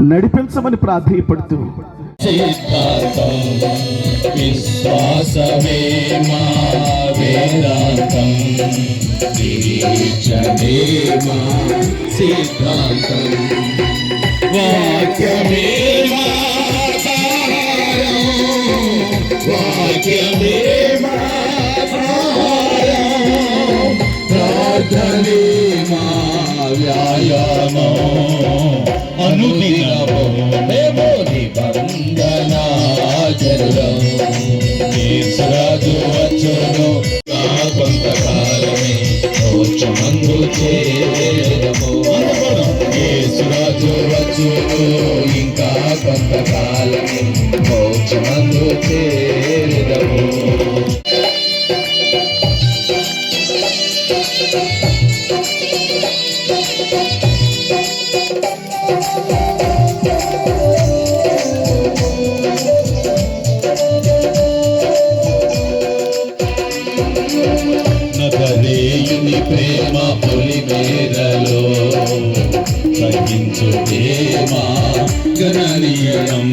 నడిపించమని ప్రాధేయపడుతూ. విశ్వాసమే మా వేదాంతం. మా సిద్ధాంతం. వాక్యమే వాక్యమే ప్రార్థనే మా వ్యాయామం. అనుదినము మేము నిబంధనాచరులం యేసురాజు వచ్చును ఆ కొంతకాలమే మోక్షమందు చేరము యేసురాజు వచ్చును ఇంకా కొంతకాలమే మోక్షమందు చేరము నగరేయుని ప్రేమ పొలిమేరలో తగ్గించు ప్రేమ గణనీయం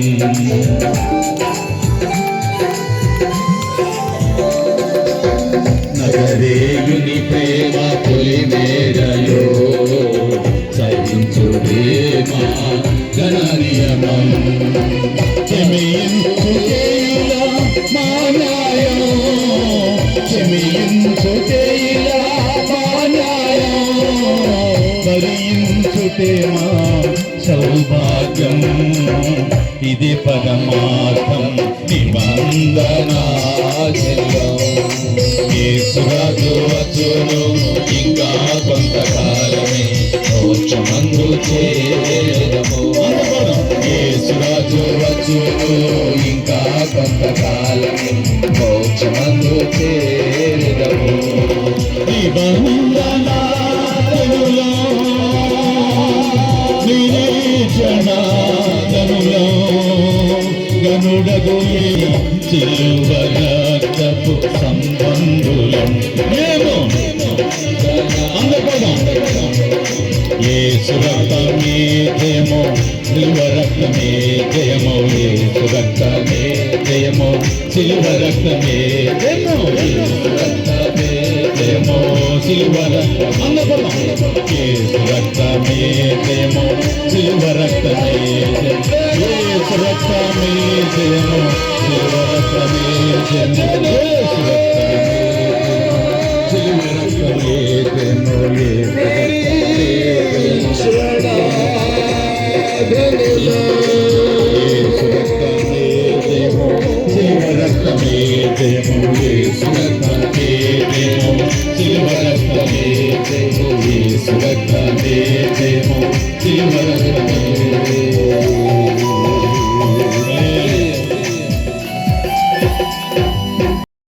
నగరేయుని ప్రేమ పొలిమేరలో తగ్గించు ప్రేమ గణనీయమం. భరించుటే మా సౌభాగ్యం. ఇది పరమార్థం నిబంధనాచల్యం యేసురాజు వచ్చును ఇంకా కొంతకాలమే మోక్షమందు చేరము. యేసురాజు వచ్చును ఇంకా కొంతకాలమే మోక్షమందు చేరము. గనుడగు చిలువరక్తపు సంబంధులం మేము అందపదం ఏసు రక్తమే జయమో నిలువరక్తమే జయమో ఏ సురక్తమే జయమో సిలువరక్తమే జయమో ఏసు రక్తమే జయమో శిలువ జయమో సిలువరక్తమే జయమో శిలువ రక్తమే జయమో ఏసు రక్తమే